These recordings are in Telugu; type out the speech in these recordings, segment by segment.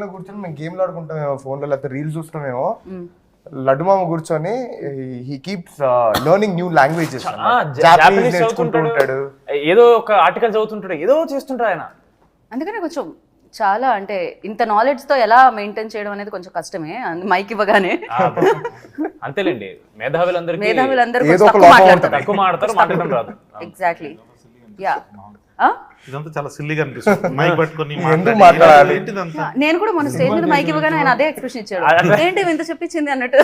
లో కూర్చొని మేము గేమ్లు ఆడుకుంటామేమో ఫోన్లో లేకపోతే రీల్స్ చూస్తామేమో లడ్డు మామ కూర్చొని he keeps learning new languages Japanese నేర్చుకుంటూ ఉంటాడు. ఏదో ఒక ఆర్టికల్ చదువుతుంటాడు. ఏదో చేస్తుంటాడు ఆయన. అందుకనే కొంచెం చాలా అంటే ఇంత నాలెడ్జ్తో ఎలా మెయింటైన్ చేయడం అనేది కొంచెం కష్టమే. మైక్ ఇవ్వగానే. అంతేలేండి. మేధావులందరికీ మేధావులందరూ తక్కువ లోపం మాట్లాడతారు. తక్కువ మాడతారు మాట్లాడడం రాదు. ఎగ్జాక్ట్లీ యా ఇదంతా చాలా సిల్లిగా అనిపిస్తుంది. మైక్ పట్టుకొని మాట్లాడాలి? నేను కూడా మన స్టేజ్ మీద మైక్ ఇవ్వగానే ఆయన అదే ఎక్స్ప్రెషన్ ఇచ్చాడు. ఏంటి ఇంత చెప్పించింది అన్నట్టు.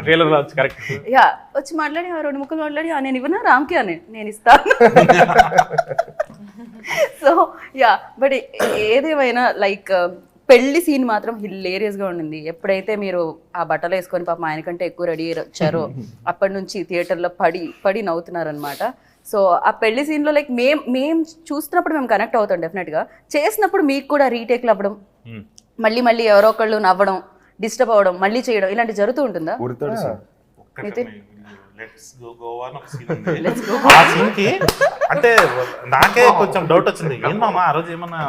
ట్రైలర్ రావచ్చు కరెక్ట్ యా వచ్చి మాట్లాడి ఆ రెండు ముక్కలు మాట్లాడి "ఆ, నేను ఇవ్వనా? రామ్కి అని నేను ఇస్తాను. సో యా బట్ ఏదేమైనా లైక్ పెళ్ళి సీన్ మాత్రం హిల్లేరియస్గా ఉండింది. ఎప్పుడైతే మీరు ఆ బట్టలు వేసుకొని పాపం ఆయన కంటే ఎక్కువ రెడీ వచ్చారో అప్పటి నుంచి థియేటర్లో పడి పడి నవ్వుతున్నారనమాట సో ఆ పెళ్ళి సీన్లో లైక్ మేం మేం చూస్తున్నప్పుడు మేము కనెక్ట్ అవుతాం డెఫినెట్గా చేసినప్పుడు మీకు కూడా రీటేక్లు అవ్వడం మళ్ళీ మళ్ళీ ఎవరో ఒకళ్ళు నవ్వడం డిస్టర్బ్ అవ్వడం మళ్ళీ చేయడం ఇలాంటి జరుగుతూ ఉంటుందా? అంటే నాకే కొంచెం డౌట్ వచ్చింది. ఏం మామ ఆ రోజు ఏమన్నా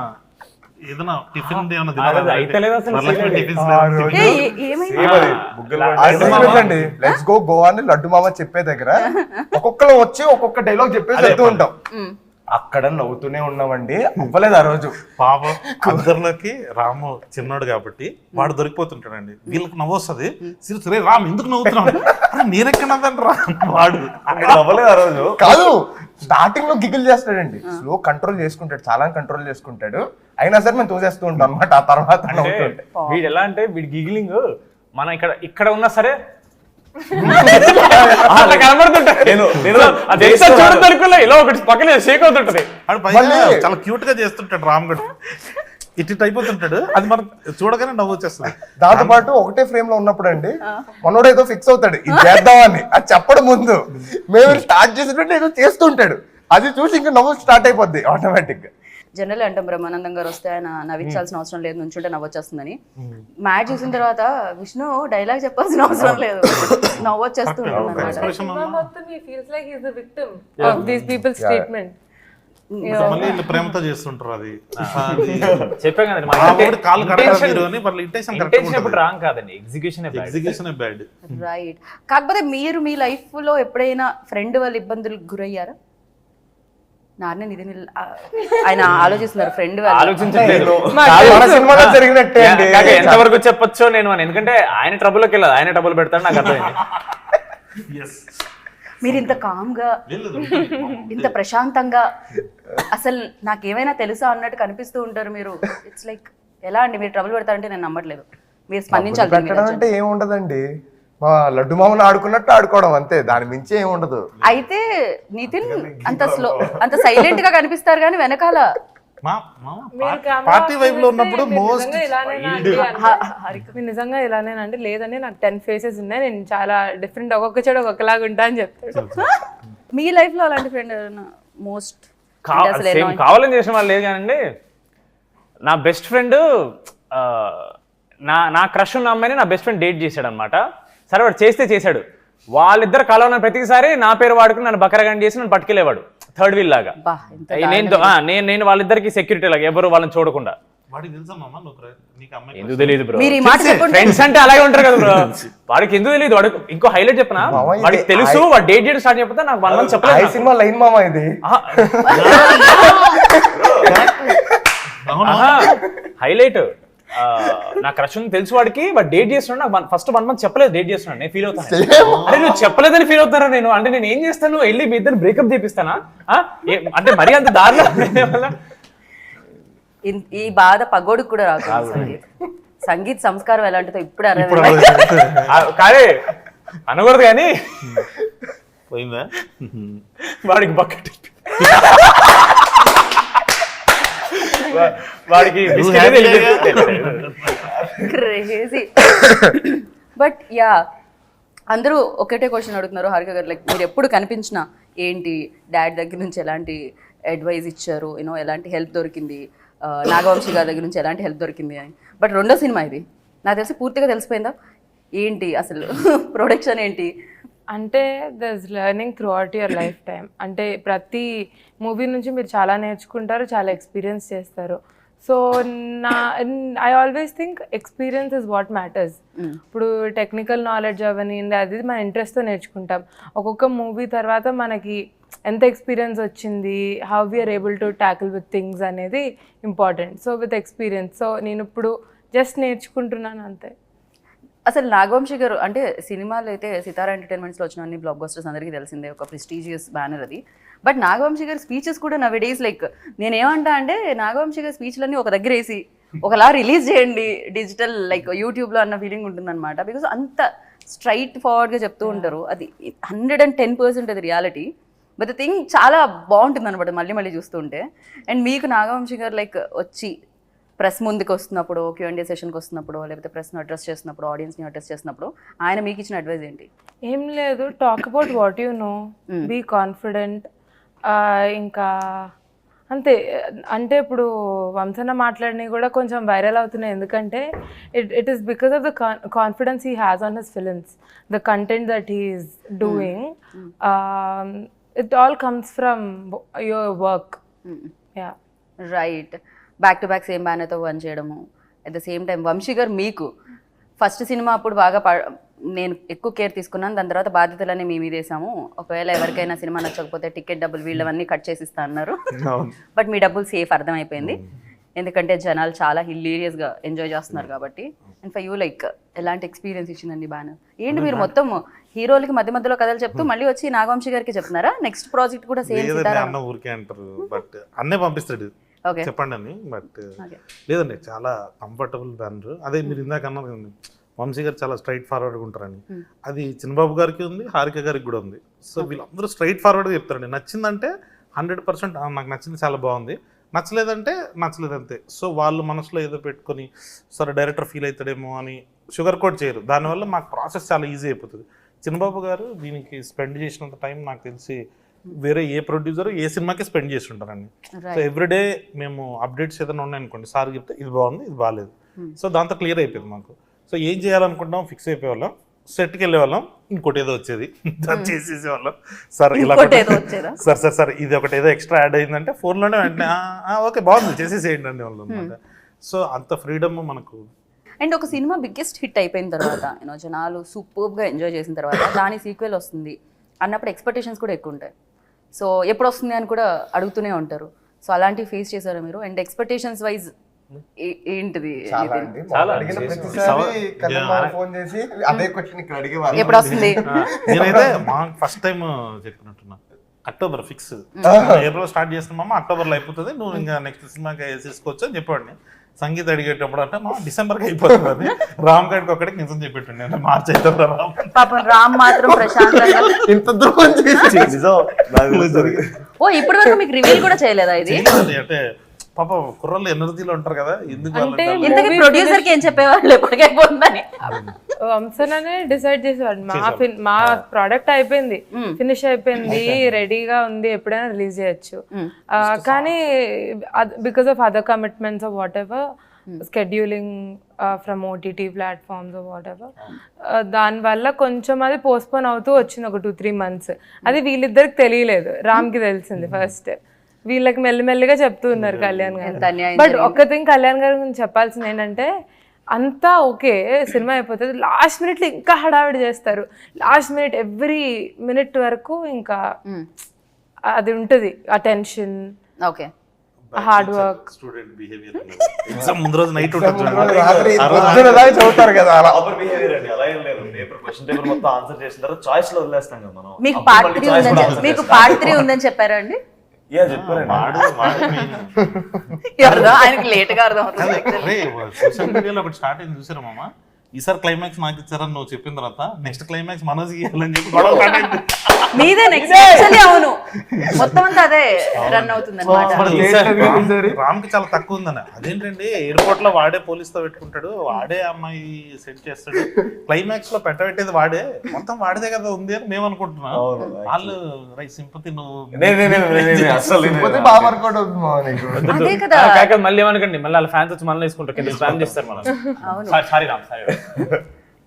ఏదైనా టిఫిన్ ఏమన్నా ఆ రోజు అయితలేదు అసలు వరలక్ష్మి scene టిఫిన్స్ ఆ లేవని రోజు- ఏ, ఏ- ఏమైంది అండి లెట్స్ గో గో అని లడ్డు మామ చెప్పే దగ్గర ఒక్కొక్కరు వచ్చి ఒక్కొక్క డైలాగ్ చెప్పేసి వెళ్తూ ఉంటాం. అక్కడ నవ్వుతూనే ఉన్నామండి. అవ్వలేదు ఆ రోజు. పాపం అందరిలోకి రాము చిన్నోడు కాబట్టి వాడు దొరికిపోతుంటాడండి. వీళ్ళకి నవ్వొస్తుంది. సీరియస్ రే రామ్ ఎందుకు నవ్వుతున్నావు? అరే నేనెక్కడ రా? వాడు. అవ్వలేదు ఆ రోజు. కాదు. స్టార్టింగ్లో గిగిల్ చేస్తాడండి. స్లో కంట్రోల్ చేసుకుంటాడు. చాలా కంట్రోల్ చేసుకుంటాడు. అయినా సరే మేము తోసేస్తూ ఉంటాం అనమాట ఆ తర్వాత నవ్వుతుంటే వీడు ఎలా అంటే వీడి గిగిలింగ్ మన ఇక్కడ ఇక్కడ ఉన్నా సరే అట్లా కనబడుతుంటాడు నేను- నేను అది ఎంత చూడదనుకున్నా ఇలా ఒకటి పక్కన షేక్ అవుతుంటది. వాడు పైగా మళ్ళీ- చాలా క్యూట్గా చేస్తుంటాడు రామ్ గడు. ఇటు ఇటు అయిపోతుంటాడు. అది మనం చూడగానే నవ్వు వచ్చేస్తుంది. దాంతో పాటు ఒకటే ఫ్రేమ్లో ఉన్నప్పుడు అండి మనోడు ఏదో ఫిక్స్ అవుతాడు ఇది చేద్దామని. అది చెప్పడం ముందు. మేము స్టార్ట్ చేసినట్టు ఏదో చేస్తుంటాడు. అది చూసి ఇంకా నవ్వు స్టార్ట్ అయిపోద్ది ఆటోమేటిక్గా. జనరల్ అంటాం బ్రహ్మానందం గారు వస్తే ఆయన నవ్వించాల్సిన అవసరం లేదు నుంచుంటే నవ్వొచ్చేస్తుందని. మ్యాచ్ చూసిన తర్వాత విష్ణు డైలాగ్ చెప్పాల్సిన అవసరం లేదు. నవ్వొచ్చేస్తూ ఉంటుంది అనమాట ఎక్స్ప్రెషన్ Cinema మొత్తం he feels like he's the victim of these people's treatment. మళ్ళీ వీళ్ళు ప్రేమతో చేస్తుంటారు అది. చెప్పాం రైట్ కాకపోతే మీరు మీ లైఫ్లో ఎప్పుడైనా ఫ్రెండ్ వాళ్ళ ఇబ్బందులకు గురయ్యారా? నాన్న ఆ, ఆయన ఆలోచిస్తున్నారు ఫ్రెండ్ కాక ఎంతవరకు చెప్పొచ్చో నేను అని. ఎందుకంటే ఆయన ట్రబుల్కి వెళ్ళదు ఆయన ట్రబుల్ పెడతాడు నాకు అర్థమైంది. మీరు ఇంత కామ్గా ఇంత ప్రశాంతంగా అసలు నాకేమైనా తెలుసా అన్నట్టు కనిపిస్తూ ఉంటారు మీరు? ఇట్స్ లైక్ ఎలా అండి మీరు ట్రబుల్ పెడతారంటే నేను నమ్మట్లేదు. మీరు స్పందించాలి అంటే ఏం ఉండదండి మా లడ్డు మామను ఆడుకున్నట్టు ఆడుకోవడం అంతే. దాని మించి ఏం ఉండదు. అయితే నితిన్ అంత స్లో అంత సైలెంట్గా కనిపిస్తారు కానీ వెనకాల. పార్టీ వైబ్లో ఉన్నప్పుడు మోస్ట్ నిజంగా ఇలానేనా అండి అంటే, హ- హరిక మీరు నిజంగా ఇలానేనంటే లేదండి నాకు టెన్ ఫేసెస్ ఉన్నాయి నేను చాలా డిఫరెంట్ ఒక్కొక్క చెడు ఒక్కొక్కలాగా ఉంటా అని చెప్తాడు. మీ లైఫ్లో అలాంటి ఫ్రెండ్ మోస్ట్ కావాలని చేసిన వాళ్ళు లేదు కానండి నా బెస్ట్ ఫ్రెండ్ నా నా క్రష్ ఉన్న అమ్మాయిని నా బెస్ట్ ఫ్రెండ్ డేట్ చేశాడు అనమాట సరే వాడు చేస్తే చేశాడు. వాళ్ళిద్దరు కలవన ప్రతిసారి నా పేరు వాడుకుని నన్ను బకరగండి చేసి నన్ను పట్టుకెళ్ళేవాడు థర్డ్ వీల్ లాగా. బా ఎంత అయ్యి నేను నేను నేను వాళ్ళిద్దరికి సెక్యూరిటీ లాగా ఎవరు వాళ్ళని చూడకుండా. ఎందుకు తెలియదు బ్రో. ఫ్రెండ్స్ అంటే అలాగే ఉంటారు కదా బ్రో. వాడికి ఎందుకు తెలియదు వాడు ఇంకో హైలైట్ చెప్పనా? వాడికి తెలుసు వాడు డేట్ చేయడం స్టార్ట్ చెప్తే నాకు వన్ మంత్ చెప్పలేదు సినిమా లైన్ మామ ఇది. హైలైట్ నా క్రష్ ఉంది తెలుసు వాడికి వాడు డేట్ చేస్తున్నాడు. నాకు ఫస్ట్ వన్ మంత్ చెప్పలేదు డేట్ చేస్తున్నాడు. నేను ఫీల్ అవుతాను. అరే నువ్వు చెప్పలేదని ఫీల్ అవుతారా నేను? అంటే నేను ఏం చేస్తాను? వెళ్ళి మీ ఇద్దరు బ్రేకప్ చేపిస్తానా? అంటే మరీ అంత దారిలో ఈ బాధ పగోడికి కూడా రాదు. సంగీత్. సంగీత్ సంస్కారం ఎలాంటిదో ఇప్పుడు కానీ అనకూడదు కానీ. పోయిందా? వాడికి బకెట్ వాడికి. క్రేజీ బట్ యా అందరూ ఒకటే క్వశ్చన్ అడుగుతున్నారు హారిక గారు. లైక్ మీరు ఎప్పుడు కనిపించినా ఏంటి డాడ్ దగ్గర నుంచి ఎలాంటి అడ్వైస్ ఇచ్చారు? యూనో ఎలాంటి హెల్ప్ దొరికింది? నాగవంశీ గారి దగ్గర నుంచి ఎలాంటి హెల్ప్ దొరికింది అని. బట్ రెండో సినిమా ఇది. నాకు తెలిసి పూర్తిగా తెలిసిపోయిందా? ఏంటి అసలు ప్రొడక్షన్ ఏంటి? అంటే thus learning throughout your life time అంటే ప్రతి మూవీ నుంచి మీరు చాలా నేర్చుకుంటారు చాలా ఎక్స్పీరియన్స్ చేస్తారు. సో నా I always think experience is what matters ఇప్పుడు టెక్నికల్ నాలెడ్జ్ అవన్నీ అది మన ఇంట్రెస్ట్తో నేర్చుకుంటాం. ఒక్కొక్క మూవీ తర్వాత మనకి ఎంత ఎక్స్పీరియన్స్ వచ్చింది how we are able to tackle with things అనేది important so with experience so నేను ఇప్పుడు జస్ట్ నేర్చుకుంటున్నాను అంతే. అసలు నాగవంశి గారు అంటే సినిమాలు అయితే సితారా ఎంటర్టైన్మెంట్స్లో వచ్చిన అన్ని బ్లాక్ బస్టర్స్ అందరికీ తెలిసిందే ఒక ప్రెస్టీజియస్ బ్యానర్ అది. బట్ నాగవంశి గారి స్పీచెస్ కూడా నవ్ డేస్ లైక్ నేనేమంటా అంటే నాగవంశి గారి స్పీచ్లన్నీ ఒక దగ్గర వేసి ఒకలా రిలీజ్ చేయండి డిజిటల్ లైక్ యూట్యూబ్లో అన్న ఫీలింగ్ ఉంటుందన్నమాట. బికాస్ అంత స్ట్రైట్ ఫార్వర్డ్గా చెప్తూ ఉంటారు. అది హండ్రెడ్ అండ్ టెన్ పర్సెంట్ అది రియాలిటీ బట్ ద థింగ్ చాలా బాగుంటుంది అనమాట మళ్ళీ మళ్ళీ చూస్తుంటే. అండ్ మీకు నాగవంశి గారు లైక్ వచ్చి ప్రెస్ ముందుకు వస్తున్నప్పుడు క్యూఎండే సెషన్కి వస్తున్నప్పుడు లేకపోతే ప్రెస్ను అడ్రస్ చేస్తున్నప్పుడు ఆడియన్స్ని అడ్రస్ చేస్తున్నప్పుడు ఆయన మీకు ఇచ్చిన అడ్వైస్ ఏంటి? ఏం లేదు. Talk about what you know be confident ఇంకా అంతే. అంటే ఇప్పుడు వంశన మాట్లాడినవి కూడా కొంచెం వైరల్ అవుతున్నాయి. ఎందుకంటే it it is because of the confidence he has on his films the content that he is doing it all comes from your work ya right back to back same బ్యానర్తో one చేయడము. At the same time Vamshi garu మీకు ఫస్ట్ సినిమా అప్పుడు బాగా నేను ఎక్కువ కేర్ తీసుకున్నాను. దాని తర్వాత బాధ్యతలన్నీ మీ మీద వేసాము. ఒకవేళ ఎవరికైనా సినిమా నచ్చకపోతే టికెట్ డబ్బులు వీళ్ళవన్నీ కట్ చేసి ఇస్తా అన్నారు. బట్ మీ డబ్బులు సేఫ్ అర్థమైపోయింది. ఎందుకంటే జనాలు చాలా హిల్లీరియస్గా ఎంజాయ్ చేస్తున్నారు కాబట్టి. అండ్ ఫర్ యూ లైక్ ఎలాంటి ఎక్స్పీరియన్స్ ఇచ్చిందండి బ్యానర్ ఏంటి మీరు మొత్తం హీరోలకి మధ్య మధ్యలో కథలు చెప్తూ మళ్ళీ వచ్చి నాగవంశీ గారికి చెప్తున్నారా? నెక్స్ట్ ప్రాజెక్ట్ కూడా సేమ్ ఊరికే అంటారు. బట్ అన్నే పంపిస్తాడు. చెప్పండి అని బట్. లేదండి చాలా కంఫర్టబుల్ బ్యానర్ అదే మీరు ఇందాక అన్నారు కదండి వంశీ గారు చాలా స్ట్రైట్ ఫార్వర్డ్గా ఉంటారని. అది చిన్నబాబు గారికి ఉంది హారిక గారికి కూడా ఉంది. సో వీళ్ళందరూ స్ట్రైట్ ఫార్వర్డ్గా చెప్తారండి. నచ్చిందంటే హండ్రెడ్ పర్సెంట్ నాకు నచ్చింది చాలా బాగుంది. నచ్చలేదంటే నచ్చలేదు అంతే సో వాళ్ళు మనసులో ఏదో పెట్టుకొని సరే డైరెక్టర్ ఫీల్ అవుతాడేమో అని షుగర్ కోట్ చేయరు. దానివల్ల మాకు ప్రాసెస్ చాలా ఈజీ అయిపోతుంది. చిన్నబాబు గారు దీనికి స్పెండ్ చేసినంత టైం నాకు తెలిసి వేరే ఏ ప్రొడ్యూసర్ ఏ సినిమాకి స్పెండ్ చేసి ఉంటారండి సో ఎవ్రీడే మేము అప్డేట్స్ ఏదైనా ఉన్నాయనుకోండి సార్ చెప్తే ఇది బాగుంది ఇది బాగాలేదు సో దాంతో క్లియర్ అయిపోయింది మాకు. సో ఏం చేయాలనుకుంటాం ఫిక్స్ అయిపోయేవాళ్ళం. సెట్కి వెళ్ళేవాళ్ళం ఇంకోటి ఏదో వచ్చేది. దాన్ని చేసేసేవాళ్ళం. సార్ ఇలా ఇంకోటి ఏదో వచ్చేదా? సార్ సార్ సార్ ఇది ఒకటి ఏదో ఎక్స్ట్రా యాడ్ అయిందంటే ఫోన్లోనే వెంటనే "ఆ, ఆ, ఓకే బాగుంది చేసేసేయండి అండి వాళ్ళు అనమాట సో అంత ఫ్రీడమ్ మనకు అండ్ ఒక సినిమా బిగ్గెస్ట్ హిట్ అయిపోయిన తర్వాత జనాలు సూపర్గా ఎంజాయ్ చేసిన తర్వాత దాని సీక్వెల్ వస్తుంది అన్నప్పుడు ఎక్స్పెక్టేషన్స్ కూడా ఎక్కువ ఉంటాయి. సో ఎప్పుడు వస్తుంది అని కూడా అడుగుతూనే ఉంటారు. సో అలాంటివి ఫేస్ చేశారా మీరు? అండ్. ఎక్స్పెక్టేషన్స్ వైజ్ ఏంటిది ఎప్పుడు వస్తుంది నేనైతే ఫస్ట్ టైం చెప్పినట్టున్నా అక్టోబర్ ఫిక్స్ ఏప్రిల్ స్టార్ట్ చేస్తున్నామా? అక్టోబర్లో అయిపోతుంది. నువ్వు ఇంకా నెక్స్ట్ సినిమాకి వేసేసుకోవచ్చు అని చెప్పాడు సంగీత అడిగేటప్పుడు అంటే మా డిసెంబర్కి అయిపోతుంది అది. రామ్ గడికి ఒకటికి నిజం చెప్పేటండి అంటే మార్చి అవుతుంది రామ్. పాపం రామ్ మాత్రం ప్రశాంతంగా ఇంత దూరం చేసి. ఓ ఇప్పటి వరకు మీకు రివీల్ కూడా చేయలేదా ఇది? అంటే పాప కుర్రలు ఎనర్జీలో ఉంటారు కదా ఎందుకు అంటే వాళ్ళని ఇంతకీ ప్రొడ్యూసర్కి ఏం చెప్పేవాళ్ళు? ఎప్పటికైపోతుందని వంశననే డిసైడ్ చేసేవాడు. మా ఫిన్ మా ప్రోడక్ట్ అయిపోయింది. ఫినిష్ అయిపోయింది రెడీగా ఉంది ఎప్పుడైనా రిలీజ్ చేయొచ్చు. కానీ because of other commitments of whatever scheduling from OTT platforms whatever దానివల్ల కొంచెం అది పోస్ట్పోన్ అవుతూ వచ్చింది ఒక టూ త్రీ మంత్స్ అది వీళ్ళిద్దరికి తెలియలేదు. రామ్కి తెలిసింది ఫస్ట్ వీళ్ళకి మెల్లిమెల్లిగా చెప్తూ ఉన్నారు కళ్యాణ్ గారు. బట్ ఒక్క థింగ్ కళ్యాణ్ గారి గురించి చెప్పాల్సింది ఏంటంటే అంతా ఓకే సినిమా అయిపోతుంది. లాస్ట్ మినిట్లో ఇంకా హడావిడి చేస్తారు. లాస్ట్ మినిట్ ఎవ్రీ మినిట్ వరకు ఇంకా అది ఉంటుంది ఆ tension okay hard work. Student behaviour exam ముందు రోజు నైట్ చదువుతారు కదా అలా. Behavior అండి అలా ఏం లేదు. పేపర్ క్వశ్చన్ పేపర్ మొత్తం ఆన్సర్ చేసిన తర్వాత చాయిస్లో వదిలేస్తాం కదా మనం. మీకు పార్ట్ మళ్ళీ త్రీ choice ఉందని మీకు. పార్ట్ త్రీ ఉందని చెప్పారా అండి? ఎవరిదో ఆయనకి లేట్గా అర్థం అవుతుంది సోషల్ మీడియాలో ఒకటి స్టార్ట్ అయింది చూసారా మామ? ఈసారి క్లైమాక్స్ నాకు ఇచ్చారని నువ్వు చెప్పిన తర్వాత నెక్స్ట్ క్లైమాక్స్ మనోజ్ ఇవ్వాలని చెప్పి గొడవ మీదే నెక్స్ట్ యాక్చువల్లీ అవును. మొత్తం అంతా అదే రన్ అవుతుంది అనమాట మరి ఈసారి- ఈసారి. రామ్కి చాలా తక్కువ ఉందని అదేంటండి ఎయిర్పోర్ట్లో వాడే పోలీస్తో పెట్టుకుంటాడు వాడే అమ్మాయి సెట్ చేస్తాడు. క్లైమాక్స్లో పెట్టబెట్టేది వాడే. మొత్తం వాడిదే కదా ఉంది అని మేము అనుకుంటున్నాం. వాళ్ళు రై సింపతి నువ్వు మళ్ళీ ఏమనకండి. మళ్ళీ వాళ్ళ ఫ్యాన్స్ వచ్చి మనల్ని వేసుకుంటారు. కింద స్పామ్ చేస్తారు మనం sorry Ram sorry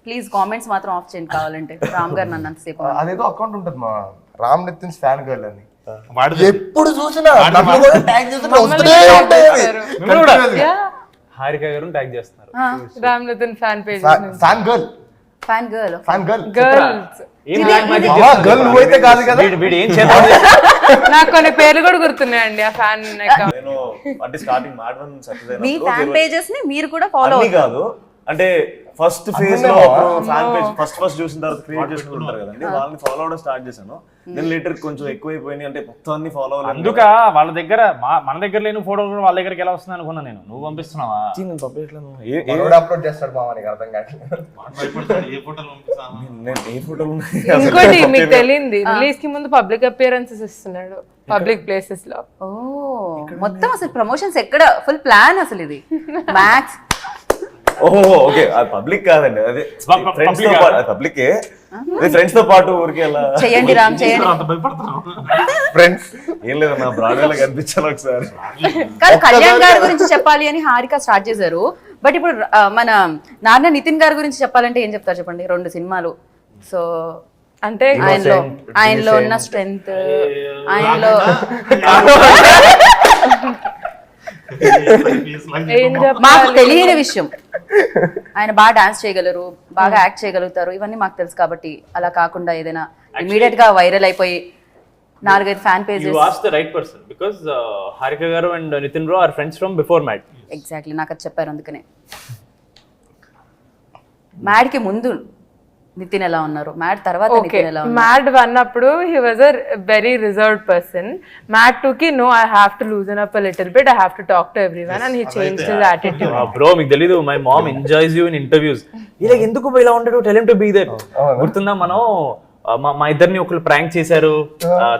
please comments మాత్రం ఆఫ్ చేయండి కావాలంటే. రామ్ గారు నన్ను అంతసేపు అదేదో అకౌంట్ ఉంటుంది మా రామ్ నితిన్స్ ఫ్యాన్ గర్ల్ అని. వాడి ఎప్పుడు చూసినా హారిక గారు ట్యాగ్ చేస్తున్నారు. Ram Nithin fan page fan girl fan girl fan girl girls నువ్వైతే కాదు కదా. వీడు- వీడు ఏం చేద్దాం? నాకు కొన్ని పేర్లు కూడా గుర్తున్నాయండి ఆ ఫ్యాన్ నేను అంటే స్టార్టింగ్ మీ ఫ్యాన్ పేజెస్ని మీరు కూడా ఫాలో కాదు. అంటే ఫస్ట్ ఫేజ్లో? ఫ్యాన్ పేజ్ ఫస్ట్ ఫస్ట్ చూసిన తర్వాత క్రియేట్ చేసుకుంటారు కదండి వాళ్ళని ఫాలో అవడం స్టార్ట్ చేశాను. నేను లీటర్ కొంచెం ఎక్కువైపోయినాయి అంటే మొత్తం అన్ని ఫాలో అందుక వాళ్ళ దగ్గర మన దగ్గర లేని ఫోటో కూడా వాళ్ళ దగ్గరికి ఎలా వస్తుంది అనుకున్నా నేను. నువ్వు పంపిస్తున్నావా? నేను పంపించలేను ఏ- అప్లోడ్ చేస్తాడు మామ నీకు అర్థం ఏ ఫోటోలు నేను ఏ ఫోటోలు ఇంకోటి మీకు తెలియంది. రిలీజ్కి ముందు పబ్లిక్ అపియరెన్సెస్ ఇస్తున్నాడు. పబ్లిక్ ప్లేసెస్లో. ఓ మొత్తం అసలు ప్రమోషన్స్ ఎక్కడ? ఫుల్ ప్లాన్ అసలు ఇది. మ్యాక్స్ ఓహో ఓకే. అది పబ్లిక్ కాదండి. అదే ఫ్రెండ్స్తో పాటు పబ్లికే ఫ్రెండ్స్తో పాటు ఊరికి అలా చెయ్యండి రామ్ చేయండి ఫ్రెండ్స్ ఏం లేదు నా బ్రాడ్వేలో కనిపించాను ఒకసారి. కాదు కళ్యాణ్ గారి గురించి చెప్పాలి అని హారిక స్టార్ట్ చేశారు. బట్ ఇప్పుడు మన నాన్న నితిన్ గారి గురించి చెప్పాలంటే ఏం చెప్తారు చెప్పండి? రెండు సినిమాలు. సో అంటే ఆయనలో ఆయనలో ఉన్న స్ట్రెంగ్త్ ఆయనలో మాకు తెలియని విషయం. ఆయన బాగా డాన్స్ చేయగలరు బాగా యాక్ట్ చేయగలుగుతారు ఇవన్నీ మాకు తెలుసు కాబట్టి అలా కాకుండా ఏదైనా ఇమీడియట్గా వైరల్ అయిపోయి నాలుగైదు fan you pages the right person because Harika garu and Nithin bro are friends from before Mad exactly నాకు అది చెప్పారు అందుకనే. మ్యాడ్కి ముందు నితిన్ ఎలా ఉన్నారు? మ్యాడ్ తర్వాత నితిన్ ఎలా మ్యాడ్ వన్ అప్పుడు he was a very reserved person Mad two కి no I have to loosen up little bit I have to talk to everyone and he change his attitude bro మీకు తెలీదు. My mom enjoys you in interviews ఇలా ఎందుకు ఇలా ఉంటాడు టెలిం టు బీ దట్ గుర్తుందా మనం? మా మా ఇద్దరిని ఒకరు ప్రాంక్ చేశారు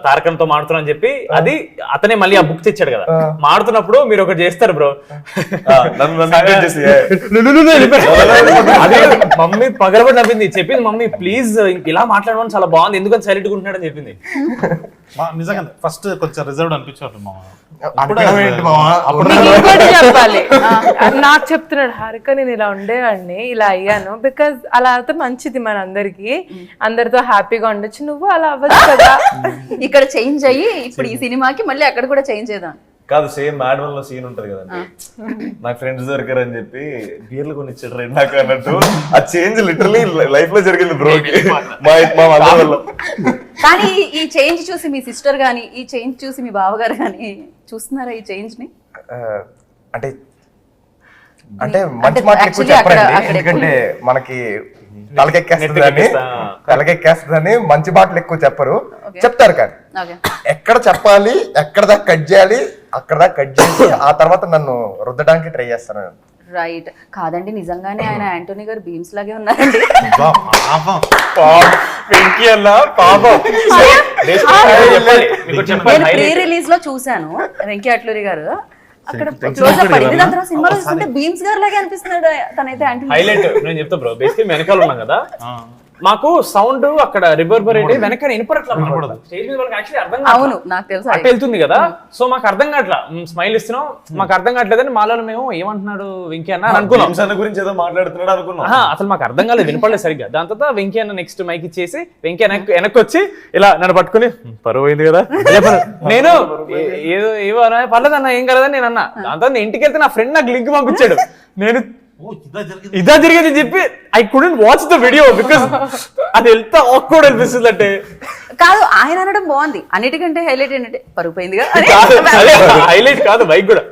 తారకంతో మాడుతున్నా అని చెప్పి అది అతనే మళ్ళీ ఆ బుక్ తెచ్చాడు కదా మాడుతున్నప్పుడు మీరు ఒకటి చేస్తారు బ్రో అదే మమ్మీ పగలబడి నవ్వింది చెప్పింది మమ్మీ ప్లీజ్ ఇలా మాట్లాడమని చాలా బాగుంది ఎందుకని సైలెంట్ ఉంటున్నాడు అని చెప్పింది నిజంగా ఫస్ట్ కొంచెం చెప్పాలి. నాకు చెప్తున్నాడు హారిక నేను ఇలా ఉండేవాడిని ఇలా అయ్యాను. బికాజ్ అలా అయితే మంచిది మన అందరికి అందరితో హ్యాపీగా ఉండొచ్చు. నువ్వు అలా అవ్వచ్చు కదా. ఇక్కడ చేంజ్ అయ్యి ఇప్పుడు ఈ సినిమాకి మళ్ళీ అక్కడ కూడా చేంజ్ చేద్దాం. కాదు సేమ్ మ్యాడ్ వన్లో సీన్ ఉంటది కదండి. నాకు ఫ్రెండ్స్ దొరికారు అని చెప్పి బీర్లు కొని ఇచ్చాడు నాకు అన్నట్టు. ఆ చేంజ్ లిటరలీ లైఫ్లో జరిగింది బ్రోకి మా మా వల్ల కానీ ఈ- చేంజ్ చూసి మీ సిస్టర్ గానీ ఈ చేంజ్ చూసి మీ బావగారు గానీ చూస్తున్నారా ఈ చేంజ్ని? అంటే అంటే మంచి మాటలు ఎక్కువ అక్కడ ఎందుకంటే మనకి తలకెక్కేస్తుందని. తలకెక్కేస్తుందని మంచి మాటలు ఎక్కువ చెప్పరు. చెప్తారు కానీ. ఎక్కడ చెప్పాలి ఎక్కడ దాకా కట్ చేయాలి అక్కడ దాకా కట్ చేసి ఆ తర్వాత నన్ను రుద్దడానికి ట్రై చేస్తాను. రైట్ కాదండి నిజంగానే ఆయన యాంటోనీ గారు బీమ్స్ లాగే ఉన్నారండి. నేను ప్రీ. రిలీజ్లో చూశాను వెంకీ అట్లూరి గారు. అక్కడ క్లోజ్ అప్ పడింది దాని తర్వాత సినిమాలో చూస్తుంటే బీమ్స్ గారు లాగే అనిపిస్తున్నాడు తనైతే యాంటోనీ హైలైట్ నేను చెప్తా బ్రో బేసిక్లీ వెనకాల ఉన్నాం కదా. మాకు సౌండ్ అక్కడ రివర్బరేట్ వెనక వినపడట్లా స్టేజ్ మీద వాళ్ళకి యాక్చువల్లీ అర్థం కావట్లా. అవును నాకు తెలుసు అట్ట వెళ్తుంది కదా? సో మాకు అర్థం కావట్లా. స్మైల్ ఇస్తున్నాం. మాకు అర్థం కావట్లేదని మాలో మేము ఏమంటున్నాడు వెంకీ అన్న అని అనుకున్నాం. అన్న గురించి ఏదో మాట్లాడుతున్నాడు అనుకున్నాం. అసలు మాకు అర్థం కాలేదు వినపడలేదు సరిగ్గా. దాని తర్వాత వెంకీ అన్న నెక్స్ట్ మైక్ ఇచ్చేసి వెంకీ వెనక్కి వెనక్కి వచ్చి ఇలా నన్ను పట్టుకుని "హ్మ్, పరువు అయింది కదా. అదే పరువు." నేను "ఏ- ఏదో ఏవో అన్నా, పర్లేదు అన్న ఏం కలదని నేను అన్నా. దాని తర్వాత ఇంటికి వెళ్తే నా ఫ్రెండ్ నాకు లింక్ పంపించాడు. నేను ఇదా జరిగేది. చెప్పి I couldn't watch the video because అది ఎంత ఆక్వర్డ్ అనిపిస్తుంది అంటే కాదు ఆయన అనడం బాగుంది. అన్నిటికంటే హైలైట్ ఏంటంటే పరుగు పోయిందిగా. అని. హైలైట్ కాదు బైక్ కూడా.